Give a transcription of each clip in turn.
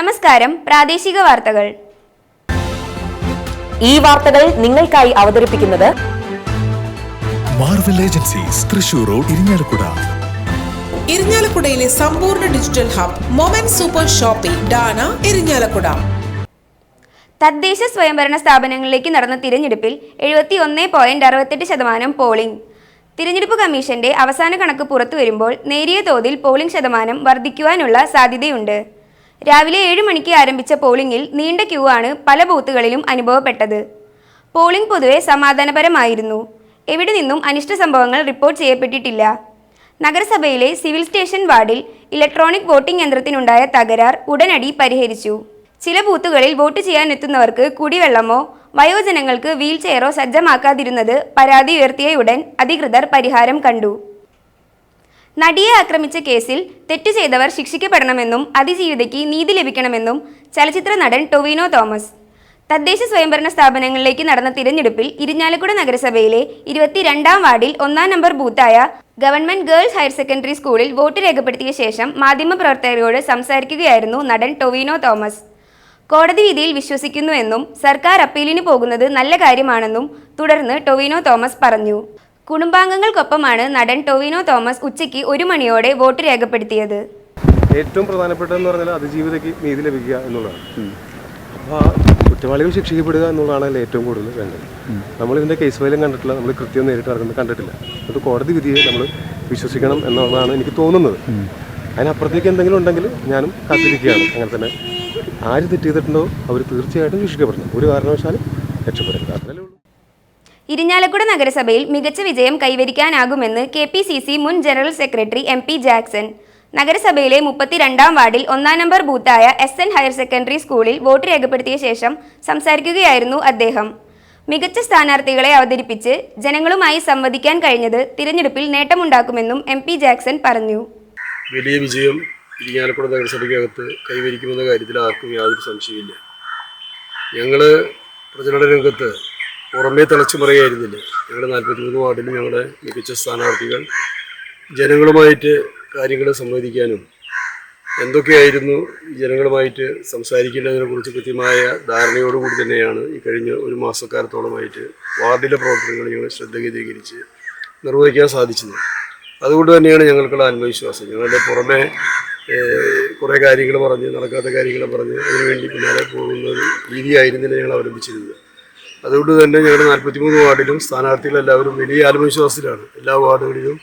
നമസ്കാരം പ്രാദേശിക വാർത്തകൾ. ഈ വാർത്തകൾ നിങ്ങൾക്കായി അവതരിപ്പിക്കുന്നത് Marvel agencies Thrissur road Irinjalakuda ഇരിഞ്ഞാലക്കുടയിലെ സമ്പൂർണ digital hub moment super shopping Dana Irinjalakuda തദ്ദേശ സ്വയംഭരണ സ്ഥാപനങ്ങളിലേക്ക് നടന്ന തിരഞ്ഞെടുപ്പിൽ എഴുപത്തി ഒന്ന് പോയിന്റ് അറുപത്തെട്ട് ശതമാനം പോളിംഗ്. തിരഞ്ഞെടുപ്പ് കമ്മീഷന്റെ അവസാന കണക്ക് പുറത്തു വരുമ്പോൾ നേരിയ തോതിൽ പോളിംഗ് ശതമാനം വർദ്ധിക്കുവാനുള്ള സാധ്യതയുണ്ട്. രാവിലെ ഏഴ് മണിക്ക് ആരംഭിച്ച പോളിംഗിൽ നീണ്ട ക്യൂ ആണ് പല ബൂത്തുകളിലും അനുഭവപ്പെട്ടത്. പോളിംഗ് പൊതുവെ സമാധാനപരമായിരുന്നു. എവിടെ നിന്നും അനിഷ്ട സംഭവങ്ങൾ റിപ്പോർട്ട് ചെയ്യപ്പെട്ടിട്ടില്ല. നഗരസഭയിലെ സിവിൽ സ്റ്റേഷൻ വാർഡിൽ ഇലക്ട്രോണിക് വോട്ടിംഗ് യന്ത്രത്തിനുണ്ടായ തകരാർ ഉടനടി പരിഹരിച്ചു. ചില ബൂത്തുകളിൽ വോട്ട് ചെയ്യാനെത്തുന്നവർക്ക് കുടിവെള്ളമോ വയോജനങ്ങൾക്ക് വീൽ ചെയറോ സജ്ജമാക്കാതിരുന്നത് പരാതി ഉയർത്തിയയുടൻ അധികൃതർ പരിഹാരം കണ്ടു. നടിയെ ആക്രമിച്ച കേസിൽ തെറ്റു ചെയ്തവർ ശിക്ഷിക്കപ്പെടണമെന്നും അതിജീവിതയ്ക്ക് നീതി ലഭിക്കണമെന്നും ചലച്ചിത്ര നടൻ ടൊവിനോ തോമസ്. തദ്ദേശ സ്വയംഭരണ സ്ഥാപനങ്ങളിലേക്ക് നടന്ന തിരഞ്ഞെടുപ്പിൽ ഇരിഞ്ഞാലക്കുട നഗരസഭയിലെ ഇരുപത്തിരണ്ടാം വാർഡിൽ ഒന്നാം നമ്പർ ബൂത്തായ ഗവൺമെന്റ് ഗേൾസ് ഹയർ സെക്കൻഡറി സ്കൂളിൽ വോട്ട് രേഖപ്പെടുത്തിയ ശേഷം മാധ്യമപ്രവർത്തകരോട് സംസാരിക്കുകയായിരുന്നു നടൻ ടൊവിനോ തോമസ്. കോടതി വിധിയിൽ വിശ്വസിക്കുന്നുവെന്നും സർക്കാർ അപ്പീലിന് പോകുന്നത് നല്ല കാര്യമാണെന്നും തുടർന്ന് ടൊവിനോ തോമസ് പറഞ്ഞു. കുടുംബാംഗങ്ങൾക്കൊപ്പമാണ് നടൻ ടൊവിനോ തോമസ് ഉച്ചയ്ക്ക് ഒരു മണിയോടെ വോട്ട് രേഖപ്പെടുത്തിയത്. ഏറ്റവും പ്രധാനപ്പെട്ടതെന്ന് പറഞ്ഞാൽ അതിജീവിതയ്ക്ക് നീതി ലഭിക്കുക എന്നുള്ളതാണ്. അപ്പോൾ ആ കുറ്റവാളികൾ ശിക്ഷിക്കപ്പെടുക എന്നുള്ളതാണ് അതിൽ ഏറ്റവും കൂടുതൽ വേണ്ടത്. നമ്മൾ ഇതിന്റെ കേസ് ഫയലും കണ്ടിട്ടില്ല. നമ്മൾ കൃത്യം നേരിട്ട് ഇറങ്ങുന്നത് കണ്ടിട്ടില്ല. അത് കോടതി വിധിയെ നമ്മൾ വിശ്വസിക്കണം എന്നുള്ളതാണ് എനിക്ക് തോന്നുന്നത്. അതിനപ്പുറത്തേക്ക് എന്തെങ്കിലും ഉണ്ടെങ്കിൽ ഞാനും കാത്തിരിക്കുകയാണ്. അങ്ങനെ തന്നെ ആര് തെറ്റ് ചെയ്തിട്ടുണ്ടോ അവർ തീർച്ചയായിട്ടും ശിക്ഷിക്കപ്പെടണം ഒരു കാരണവശാലും രക്ഷപ്പെടരുത്. അത്രയല്ലേ ഉള്ളൂ. ഇരിഞ്ഞാലക്കുട നഗരസഭയിൽ മികച്ച വിജയം കൈവരിക്കാനാകുമെന്ന് കെ പി സി സി മുൻ general secretary M P Jackson. നഗരസഭയിലെ മുപ്പത്തിരണ്ടാം വാർഡിൽ ഒന്നാം നമ്പർ ബൂത്തായ എസ് എൻ ഹയർ സെക്കൻഡറി സ്കൂളിൽ വോട്ട് രേഖപ്പെടുത്തിയ ശേഷം സംസാരിക്കുകയായിരുന്നു അദ്ദേഹം. മികച്ച സ്ഥാനാർത്ഥികളെ അവതരിപ്പിച്ച് ജനങ്ങളുമായി സംവദിക്കാൻ കഴിഞ്ഞത് തിരഞ്ഞെടുപ്പിൽ നേട്ടമുണ്ടാക്കുമെന്നും എം പി ജാക്സൺ പറഞ്ഞു. വലിയ വിജയം ഇരിങ്ങാലക്കുട നഗരസഭയ്ക്കകത്ത് കൈവരിക്കുമെന്ന കാര്യത്തിൽ ആർക്കും യാതൊരു സംശയമില്ല ഞങ്ങൾ പ്രചരണ രംഗത്ത് പുറമേ തിളച്ചു മറിയായിരുന്നില്ല. ഞങ്ങളുടെ നാൽപ്പത്തിമൂന്ന് വാർഡിൽ ഞങ്ങളുടെ മികച്ച സ്ഥാനാർത്ഥികൾ ജനങ്ങളുമായിട്ട് കാര്യങ്ങൾ സംവദിക്കാനും എന്തൊക്കെയായിരുന്നു ജനങ്ങളുമായിട്ട് സംസാരിക്കേണ്ടതിനെക്കുറിച്ച് കൃത്യമായ ധാരണയോടുകൂടി തന്നെയാണ് ഈ കഴിഞ്ഞ ഒരു മാസക്കാലത്തോളമായിട്ട് വാർഡിലെ പ്രവർത്തനങ്ങൾ ഞങ്ങൾ ശ്രദ്ധ കേന്ദ്രീകരിച്ച് നിർവഹിക്കാൻ സാധിച്ചത്. അതുകൊണ്ട് തന്നെയാണ് ഞങ്ങൾക്കുള്ള ആത്മവിശ്വാസം. ഞങ്ങളുടെ പുറമെ കുറേ കാര്യങ്ങൾ പറഞ്ഞ് നടക്കാത്ത കാര്യങ്ങൾ പറഞ്ഞ് അതിനുവേണ്ടി പിന്നാലെ പോകുന്ന രീതിയായിരുന്നില്ല ഞങ്ങൾ അവലംബിച്ചിരുന്നത്. അതുകൊണ്ട് തന്നെ ഞങ്ങളുടെ നാൽപ്പത്തിമൂന്ന് വാർഡിലും സ്ഥാനാർത്ഥികളെല്ലാവരും വലിയ ആത്മവിശ്വാസത്തിലാണ്. എല്ലാ വാർഡുകളിലും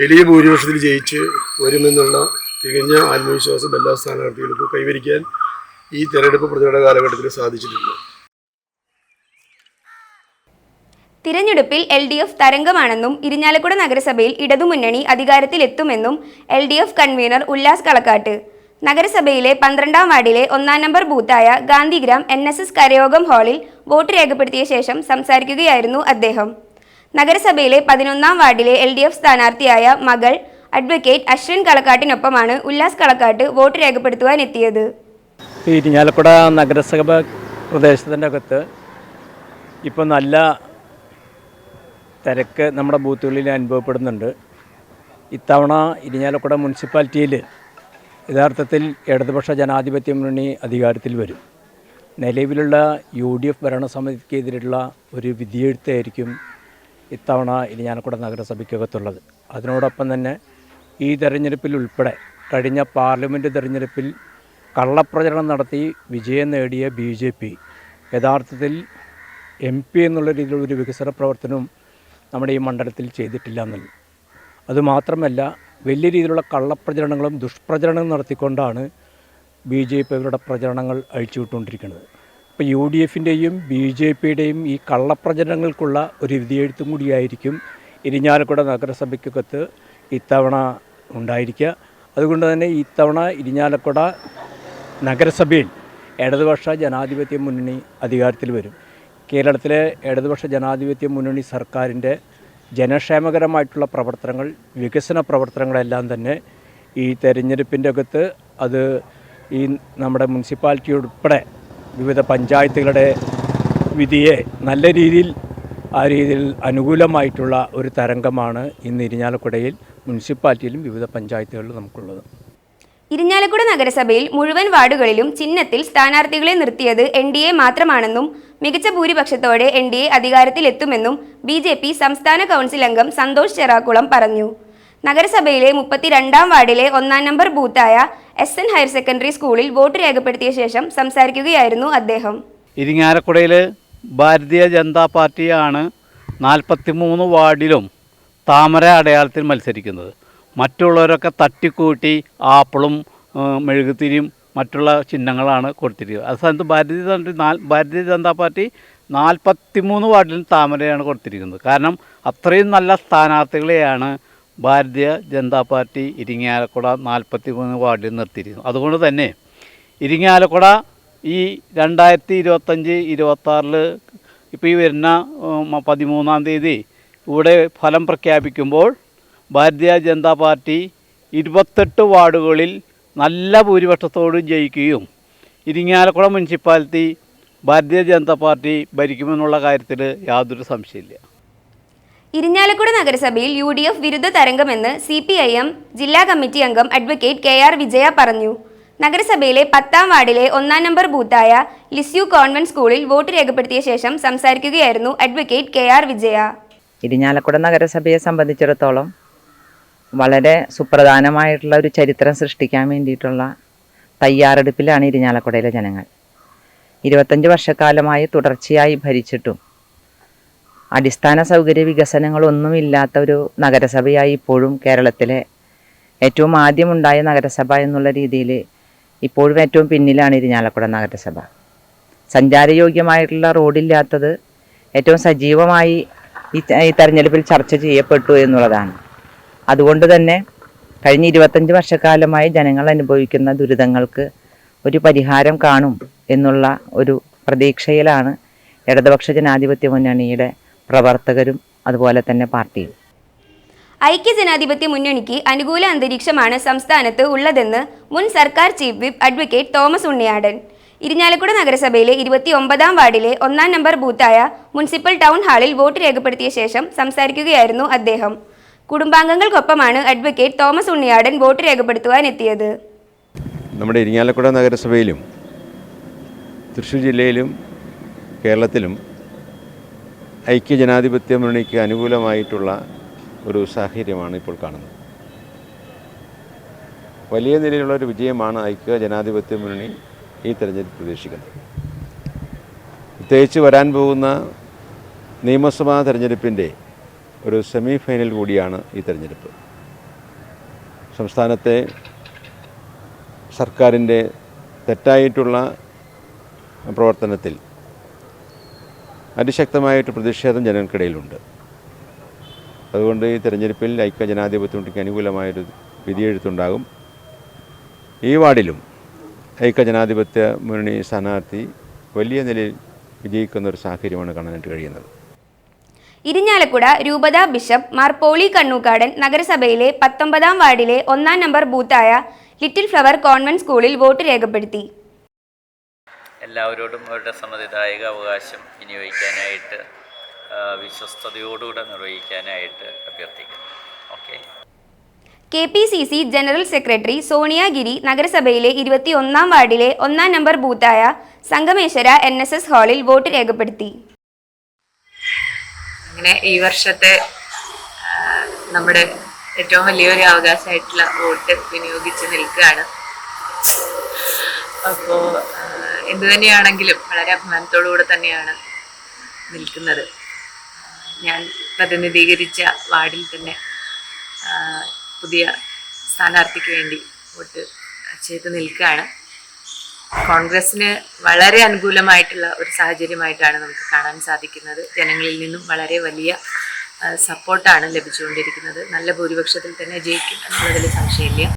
വലിയ ഭൂരിപക്ഷത്തിൽ ജയിച്ച് വരുമെന്നുള്ള തികഞ്ഞ ആത്മവിശ്വാസം എല്ലാ സ്ഥാനാർത്ഥികൾക്കും കൈവരിക്കാൻ ഈ തെരഞ്ഞെടുപ്പ് പ്രചരണ കാലഘട്ടത്തിൽ സാധിച്ചിട്ടുണ്ട്. തിരഞ്ഞെടുപ്പിൽ എൽ ഡി എഫ് തരംഗമാണെന്നും ഇരിഞ്ഞാലക്കുട നഗരസഭയിൽ ഇടതുമുന്നണി അധികാരത്തിലെത്തുമെന്നും L D F convener Ullas Kalakkat നഗരസഭയിലെ പന്ത്രണ്ടാം വാർഡിലെ ഒന്നാം നമ്പർ ബൂത്തായ ഗാന്ധിഗ്രാം എൻ എസ് എസ് കരയോഗം ഹാളിൽ വോട്ട് രേഖപ്പെടുത്തിയ ശേഷം സംസാരിക്കുകയായിരുന്നു അദ്ദേഹം. നഗരസഭയിലെ പതിനൊന്നാം വാർഡിലെ എൽ ഡി എഫ് സ്ഥാനാർത്ഥിയായ മകൾ അഡ്വക്കേറ്റ് അശ്വിൻ കളക്കാട്ടിനൊപ്പമാണ് ഉല്ലാസ് കളക്കാട്ട് വോട്ട് രേഖപ്പെടുത്തുവാൻ എത്തിയത്. ഇരിഞ്ഞാലക്കുട നഗരസഭ പ്രദേശത്തിന്റെ അകത്ത് ഇപ്പോൾ നല്ല തിരക്ക് നമ്മുടെ ബൂത്തുകളിൽ അനുഭവപ്പെടുന്നുണ്ട്. ഇത്തവണ ഇരിഞ്ഞാലക്കുട മുനിസിപ്പാലിറ്റിയിൽ യഥാർത്ഥത്തിൽ ഇടതുപക്ഷ ജനാധിപത്യ മുന്നണി അധികാരത്തിൽ വരും. നിലവിലുള്ള യു ഡി എഫ് ഭരണസമിതിക്കെതിരെയുള്ള ഒരു വിധിയെഴുത്തായിരിക്കും ഇത്തവണ ഇരിഞ്ഞാലക്കുട നഗരസഭയ്ക്കകത്തുള്ളത്. അതിനോടൊപ്പം തന്നെ ഈ തെരഞ്ഞെടുപ്പിൽ ഉൾപ്പെടെ കഴിഞ്ഞ പാർലമെന്റ് തെരഞ്ഞെടുപ്പിൽ കള്ളപ്രചരണം നടത്തി വിജയം നേടിയ ബി ജെ പി യഥാർത്ഥത്തിൽ എം പി എന്നുള്ള രീതിയിലുള്ള ഒരു വികസന പ്രവർത്തനവും നമ്മുടെ ഈ മണ്ഡലത്തിൽ ചെയ്തിട്ടില്ല എന്നുള്ളത്. അതുമാത്രമല്ല വലിയ രീതിയിലുള്ള കള്ളപ്രചരണങ്ങളും ദുഷ്പ്രചരണങ്ങളും നടത്തിക്കൊണ്ടാണ് ബി ജെ പി അവരുടെ പ്രചരണങ്ങൾ അഴിച്ചുവിട്ടുകൊണ്ടിരിക്കുന്നത് ഇപ്പോൾ യു ഡി എഫിന്റെയും ബി ജെ പിയുടെയും ഈ കള്ളപ്രചരണങ്ങൾക്കുള്ള ഒരു വിധിയെഴുത്തും കൂടിയായിരിക്കും ഇരിഞ്ഞാലക്കുട നഗരസഭയ്ക്കകത്ത് ഇത്തവണ ഉണ്ടായിരിക്കുക. അതുകൊണ്ട് തന്നെ ഇത്തവണ ഇരിഞ്ഞാലക്കുട നഗരസഭയിൽ ഇടതുപക്ഷ ജനാധിപത്യ മുന്നണി അധികാരത്തിൽ വരും. കേരളത്തിലെ ഇടതുപക്ഷ ജനാധിപത്യ മുന്നണി സർക്കാരിന്റെ ജനക്ഷേമകരമായിട്ടുള്ള പ്രവർത്തനങ്ങൾ വികസന പ്രവർത്തനങ്ങളെല്ലാം തന്നെ ഈ തെരഞ്ഞെടുപ്പിന്റെ അകത്ത് അത് ഈ നമ്മുടെ മുനിസിപ്പാലിറ്റി ഉൾപ്പെടെ വിവിധ പഞ്ചായത്തുകളുടെ വിധിയെ നല്ല രീതിയിൽ ആ രീതിയിൽ അനുകൂലമായിട്ടുള്ള ഒരു തരംഗമാണ് ഇന്ന് ഇരിഞ്ഞാലക്കുടയിൽ മുനിസിപ്പാലിറ്റിയിലും വിവിധ പഞ്ചായത്തുകളിലും നമുക്കുള്ളത്. ഇരിഞ്ഞാലക്കുട നഗരസഭയിൽ മുഴുവൻ വാർഡുകളിലും ചിഹ്നത്തിൽ സ്ഥാനാർത്ഥികളെ നിർത്തിയത് എൻ ഡി എ മാത്രമാണെന്നും മികച്ച ഭൂരിപക്ഷത്തോടെ എൻ ഡി എ അധികാരത്തിലെത്തുമെന്നും ബി ജെ പി സംസ്ഥാന കൗൺസിൽ അംഗം സന്തോഷ് ചെറാക്കുളം പറഞ്ഞു. നഗരസഭയിലെ മുപ്പത്തിരണ്ടാം വാർഡിലെ ഒന്നാം നമ്പർ ബൂത്തായ എസ് എൻ ഹയർ സെക്കൻഡറി സ്കൂളിൽ വോട്ട് രേഖപ്പെടുത്തിയ ശേഷം സംസാരിക്കുകയായിരുന്നു അദ്ദേഹം. ഇരിങ്ങാലക്കുടയിൽ ഭാരതീയ ജനതാ പാർട്ടിയാണ് നാൽപ്പത്തി മൂന്ന് വാർഡിലും താമര അടയാളത്തിൽ മത്സരിക്കുന്നത്. മറ്റുള്ളവരൊക്കെ തട്ടിക്കൂട്ടി ആപ്പിളും മെഴുകുതിരിയും മറ്റുള്ള ചിഹ്നങ്ങളാണ് കൊടുത്തിരിക്കുന്നത്. അത് സ്ഥാനത്ത് ഭാരതീയ ജനത ഭാരതീയ ജനതാ പാർട്ടി നാൽപ്പത്തി മൂന്ന് വാർഡിലും താമരയാണ് കൊടുത്തിരിക്കുന്നത്. കാരണം അത്രയും നല്ല സ്ഥാനാർത്ഥികളെയാണ് ഭാരതീയ ജനതാ പാർട്ടി ഇരിങ്ങാലക്കുട നാൽപ്പത്തി മൂന്ന് വാർഡിൽ നിർത്തിയിരിക്കുന്നത്. അതുകൊണ്ട് തന്നെ ഇരിങ്ങാലക്കുട ഈ രണ്ടായിരത്തി ഇരുപത്തഞ്ച് ഇരുപത്താറിൽ ഇപ്പോൾ ഈ വരുന്ന പതിമൂന്നാം തീയതി ഇവിടെ ഫലം പ്രഖ്യാപിക്കുമ്പോൾ ഭാരതീയ ജനതാ പാർട്ടി ഇരുപത്തെട്ട് വാർഡുകളിൽ നല്ല ഭൂരിപക്ഷത്തോട് ജയിക്കുകയും ഇരിങ്ങാലക്കുട മുനിസിപ്പാലിറ്റി ഭാരതീയ ജനതാ പാർട്ടി ഭരിക്കുമെന്നുള്ള കാര്യത്തിൽ യാതൊരു സംശയമില്ല. ഇരിഞ്ഞാലക്കുട നഗരസഭയിൽ യു ഡി എഫ് വിരുദ്ധ തരംഗമെന്ന് സി പി ഐ എം ജില്ലാ കമ്മിറ്റി അംഗം അഡ്വക്കേറ്റ് കെ ആർ വിജയ പറഞ്ഞു. നഗരസഭയിലെ പത്താം വാർഡിലെ ഒന്നാം നമ്പർ ബൂത്തായ ലിസ്യു കോൺവെന്റ് സ്കൂളിൽ വോട്ട് രേഖപ്പെടുത്തിയ ശേഷം സംസാരിക്കുകയായിരുന്നു advocate K R Vijaya. Irinjalakuda നഗരസഭയെ സംബന്ധിച്ചിടത്തോളം വളരെ സുപ്രധാനമായിട്ടുള്ള ഒരു ചരിത്രം സൃഷ്ടിക്കാൻ വേണ്ടിയിട്ടുള്ള തയ്യാറെടുപ്പിലാണ് ഇരിഞ്ഞാലക്കുടയിലെ ജനങ്ങൾ. ഇരുപത്തഞ്ച് വർഷക്കാലമായി തുടർച്ചയായി ഭരിച്ചിട്ടും അടിസ്ഥാന സൗകര്യ വികസനങ്ങളൊന്നുമില്ലാത്ത ഒരു നഗരസഭയായി ഇപ്പോഴും കേരളത്തിലെ ഏറ്റവും ആദ്യമുണ്ടായ നഗരസഭ എന്നുള്ള രീതിയിൽ ഇപ്പോഴും ഏറ്റവും പിന്നിലാണ് ഇരിഞ്ഞാലക്കുട നഗരസഭ. സഞ്ചാരയോഗ്യമായിട്ടുള്ള റോഡില്ലാത്തത് ഏറ്റവും സജീവമായി ഈ തെരഞ്ഞെടുപ്പിൽ ചർച്ച ചെയ്യപ്പെട്ടു എന്നുള്ളതാണ്. അതുകൊണ്ട് തന്നെ കഴിഞ്ഞ ഇരുപത്തഞ്ച് വർഷക്കാലമായി ജനങ്ങൾ അനുഭവിക്കുന്ന ദുരിതങ്ങൾക്ക് ഒരു പരിഹാരം കാണും എന്നുള്ള ഒരു പ്രതീക്ഷയിലാണ് ഇടതുപക്ഷ ജനാധിപത്യ മുന്നണിയുടെ പ്രവർത്തകരും അതുപോലെ തന്നെ പാർട്ടിയും. ഐക്യ ജനാധിപത്യ മുന്നണിക്ക് അനുകൂല അന്തരീക്ഷമാണ് സംസ്ഥാനത്ത് ഉള്ളതെന്ന് മുൻ സർക്കാർ chief whip advocate Thomas Unniyadan. Irinjalakuda നഗരസഭയിലെ ഇരുപത്തി ഒമ്പതാം വാർഡിലെ ഒന്നാം നമ്പർ ബൂത്തായ മുനിസിപ്പൽ ടൗൺ ഹാളിൽ വോട്ട് രേഖപ്പെടുത്തിയ ശേഷം സംസാരിക്കുകയായിരുന്നു അദ്ദേഹം. കുടുംബാംഗങ്ങൾക്കൊപ്പമാണ് അഡ്വക്കേറ്റ് തോമസ് ഉണ്ണിയാടൻ വോട്ട് രേഖപ്പെടുത്തുവാൻ എത്തിയത്. നമ്മുടെ ഇരിങ്ങാലക്കുട നഗരസഭയിലും തൃശ്ശൂർ ജില്ലയിലും കേരളത്തിലും ഐക്യജനാധിപത്യ മുന്നണിക്ക് അനുകൂലമായിട്ടുള്ള ഒരു സാഹചര്യമാണ് ഇപ്പോൾ കാണുന്നത്. വലിയ നിലയിലുള്ള ഒരു വിജയമാണ് ഐക്യ ജനാധിപത്യ മുന്നണി ഈ തെരഞ്ഞെടുപ്പ് പ്രതീക്ഷിക്കുന്നത്. പ്രത്യേകിച്ച് വരാൻ പോകുന്ന നിയമസഭാ തെരഞ്ഞെടുപ്പിന്റെ ഒരു സെമി ഫൈനൽ കൂടിയാണ് ഈ തെരഞ്ഞെടുപ്പ്. സംസ്ഥാനത്തെ സർക്കാരിന്റെ തെറ്റായിട്ടുള്ള പ്രവർത്തനത്തിൽ അതിശക്തമായിട്ട് പ്രതിഷേധം ജനങ്ങൾക്കിടയിലുണ്ട്. അതുകൊണ്ട് ഈ തെരഞ്ഞെടുപ്പിൽ ഐക്യ ജനാധിപത്യ മുന്നണിക്ക് അനുകൂലമായൊരു വിധിയെഴുത്തുണ്ടാകും. ഈ വാർഡിലും ഐക്യ ജനാധിപത്യ മുന്നണി സ്ഥാനാർത്ഥി വലിയ നിലയിൽ വിജയിക്കുന്ന ഒരു സാഹചര്യമാണ് കാണാനായിട്ട് കഴിയുന്നത്. ഇരിഞ്ഞാലക്കുട രൂപത ബിഷപ്പ് മാർ പോളി കണ്ണൂക്കാടൻ നഗരസഭയിലെ പത്തൊമ്പതാം വാർഡിലെ ഒന്നാം നമ്പർ ബൂത്തായ ലിറ്റിൽ ഫ്ലവർ കോൺവെന്റ് സ്കൂളിൽ വോട്ട് രേഖപ്പെടുത്തി. എല്ലാവരോടും അവരുടെ സമ്മതിദായക അവകാശം വിനിയോഗിക്കാനായിട്ട് വിശ്വസ്തയോടുകൂടെ നിർവഹിക്കാനായിട്ട് അഭ്യർത്ഥിക്കുന്നു. Okay. K P C C general secretary Sonia Giri നഗരസഭയിലെ ഇരുപത്തി ഒന്നാം വാർഡിലെ ഒന്നാം നമ്പർ ബൂത്തായ സംഗമേശ്വര എൻ എസ് എസ് ഹാളിൽ വോട്ട് രേഖപ്പെടുത്തി. അങ്ങനെ ഈ വർഷത്തെ നമ്മുടെ ഏറ്റവും വലിയൊരു അവകാശമായിട്ടുള്ള വോട്ട് വിനിയോഗിച്ച് നിൽക്കുകയാണ്. അപ്പോൾ എന്തു തന്നെയാണെങ്കിലും വളരെ അഭിമാനത്തോടു കൂടെ തന്നെയാണ് നിൽക്കുന്നത്. ഞാൻ പ്രതിനിധീകരിച്ച വാർഡിൽ തന്നെ പുതിയ സ്ഥാനാർത്ഥിക്ക് വേണ്ടി വോട്ട് ചെയ്ത് നിൽക്കുകയാണ്. കോൺഗ്രസിന് വളരെ അനുകൂലമായിട്ടുള്ള ഒരു സാഹചര്യമായിട്ടാണ് നമുക്ക് കാണാൻ സാധിക്കുന്നത്. ജനങ്ങളിൽ നിന്നും വളരെ വലിയ സപ്പോർട്ടാണ് ലഭിച്ചുകൊണ്ടിരിക്കുന്നത്. നല്ല ഭൂരിപക്ഷത്തിൽ തന്നെ ജയിക്കും എന്നുള്ളതിൽ സംശയമില്ല.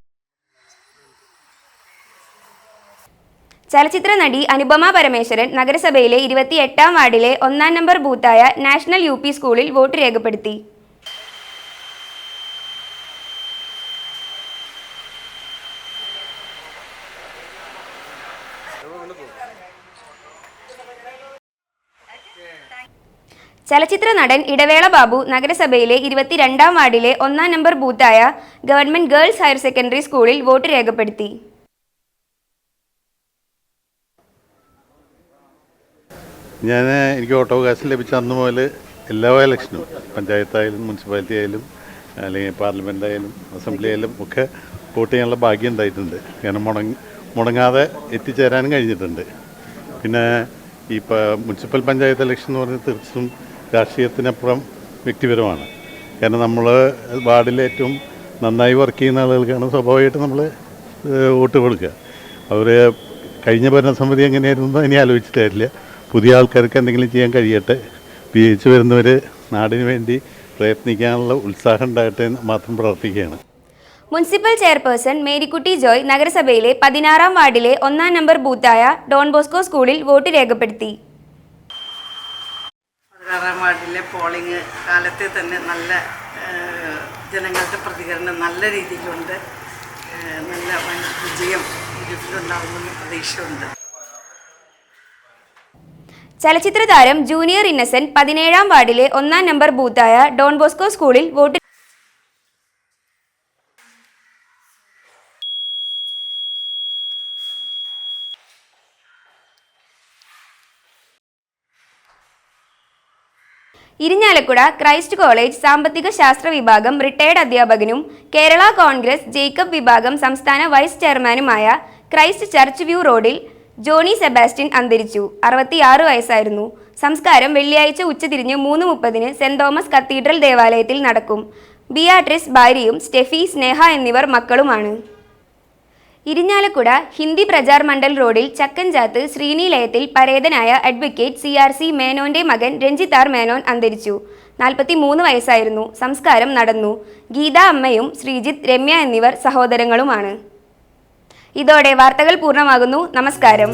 ചലച്ചിത്ര നടി അനുപമ പരമേശ്വരൻ നഗരസഭയിലെ ഇരുപത്തിയെട്ടാം വാർഡിലെ ഒന്നാം നമ്പർ ബൂത്തായ നാഷണൽ യു സ്കൂളിൽ വോട്ട് രേഖപ്പെടുത്തി. ചലച്ചിത്ര നടൻ ഇടവേള ബാബു നഗരസഭയിലെ ഇരുപത്തിരണ്ടാം വാർഡിലെ ഒന്നാം നമ്പർ ബൂത്തായ ഗവൺമെന്റ് ഗേൾസ് ഹയർ സെക്കൻഡറി സ്കൂളിൽ വോട്ട് രേഖപ്പെടുത്തി. ഞാൻ എനിക്ക് വോട്ടവകാശം ലഭിച്ച അന്ന് മുതൽ എല്ലാ ഇലക്ഷനും പഞ്ചായത്തായാലും മുനിസിപ്പാലിറ്റി ആയാലും അല്ലെങ്കിൽ പാർലമെന്റ് ആയാലും അസംബ്ലി ആയാലും ഒക്കെ വോട്ട് ചെയ്യാനുള്ള ഭാഗ്യം ഉണ്ടായിട്ടുണ്ട്. കാരണം മുടങ്ങ മുടങ്ങാതെ എത്തിച്ചേരാനും കഴിഞ്ഞിട്ടുണ്ട്. പിന്നെ ഈ മുനിസിപ്പൽ പഞ്ചായത്ത് ഇലക്ഷൻ എന്ന് പറഞ്ഞാൽ തീർച്ചയായും രാഷ്ട്രീയത്തിനപ്പുറം വ്യക്തിപരമാണ്. കാരണം നമ്മൾ വാർഡിൽ ഏറ്റവും നന്നായി വർക്ക് ചെയ്യുന്ന ആളുകൾക്കാണ് സ്വാഭാവികമായിട്ട് നമ്മൾ വോട്ട് കൊടുക്കുക. അവർ കഴിഞ്ഞ ഭരണസമിതി എങ്ങനെയായിരുന്നു ഇനി ആലോചിച്ചിട്ടില്ല പുതിയ ആൾക്കാർക്ക് എന്തെങ്കിലും ചെയ്യാൻ കഴിയട്ടെ. വിജയിച്ചു വരുന്നവർ നാടിന് വേണ്ടി പ്രയത്നിക്കാനുള്ള ഉത്സാഹം ഉണ്ടാകട്ടെ എന്ന് മാത്രം പ്രാർത്ഥിക്കുകയാണ്. മുനിസിപ്പൽ ചെയർപേഴ്സൺ മേരിക്കുട്ടി ജോയ് നഗരസഭയിലെ പതിനാറാം വാർഡിലെ ഒന്നാം നമ്പർ ബൂത്തായ ഡോൺ ബോസ്കോ സ്കൂളിൽ വോട്ട് രേഖപ്പെടുത്തി. പതിനാറാം വാർഡിലെ പോളിംഗ് കാലത്തെ തന്നെ നല്ല ജനങ്ങളുടെ പ്രതികരണം നല്ല രീതിയിലുണ്ട്. നല്ല വിജയം ഇതിലുണ്ടാകുമെന്ന് പ്രതീക്ഷയുണ്ട്. ചലച്ചിത്ര താരം ജൂനിയർ ഇന്നസെന്റ് പതിനേഴാം വാർഡിലെ ഒന്നാം നമ്പർ ബൂത്തായ ഡോൺ ബോസ്കോ സ്കൂളിൽ വോട്ട് ഇരിഞ്ഞാലക്കുട ക്രൈസ്റ്റ് കോളേജ് സാമ്പത്തിക ശാസ്ത്ര വിഭാഗം റിട്ടയർഡ് അധ്യാപകനും കേരള കോൺഗ്രസ് ജേക്കബ് വിഭാഗം സംസ്ഥാന വൈസ് ചെയർമാനുമായ ക്രൈസ്റ്റ് ചർച്ച് വ്യൂ റോഡിൽ ജോണി സെബാസ്റ്റ്യൻ അന്തരിച്ചു. അറുപത്തിയാറ് വയസ്സായിരുന്നു. സംസ്കാരം വെള്ളിയാഴ്ച ഉച്ചതിരിഞ്ഞ് മൂന്ന് മുപ്പതിന് സെന്റ് തോമസ് കത്തീഡ്രൽ ദേവാലയത്തിൽ നടക്കും. ബിയാട്രിസ് ഭാര്യയും സ്റ്റെഫി സ്നേഹ എന്നിവർ മക്കളുമാണ്. ഇരിഞ്ഞാലക്കുട ഹിന്ദി പ്രചാർ മണ്ഡൽ റോഡിൽ ചക്കൻചാത്ത് ശ്രീനിലയത്തിൽ പരേതനായ അഡ്വക്കേറ്റ് സി ആർ സി മേനോന്റെ മകൻ രഞ്ജിത്താർ മേനോൻ അന്തരിച്ചു. നാൽപ്പത്തി മൂന്ന് വയസ്സായിരുന്നു. സംസ്കാരം നടന്നു. ഗീത അമ്മയും ശ്രീജിത്ത് രമ്യ എന്നിവർ സഹോദരങ്ങളുമാണ്. ഇതോടെ വാർത്തകൾ പൂർണമാകുന്നു. നമസ്കാരം.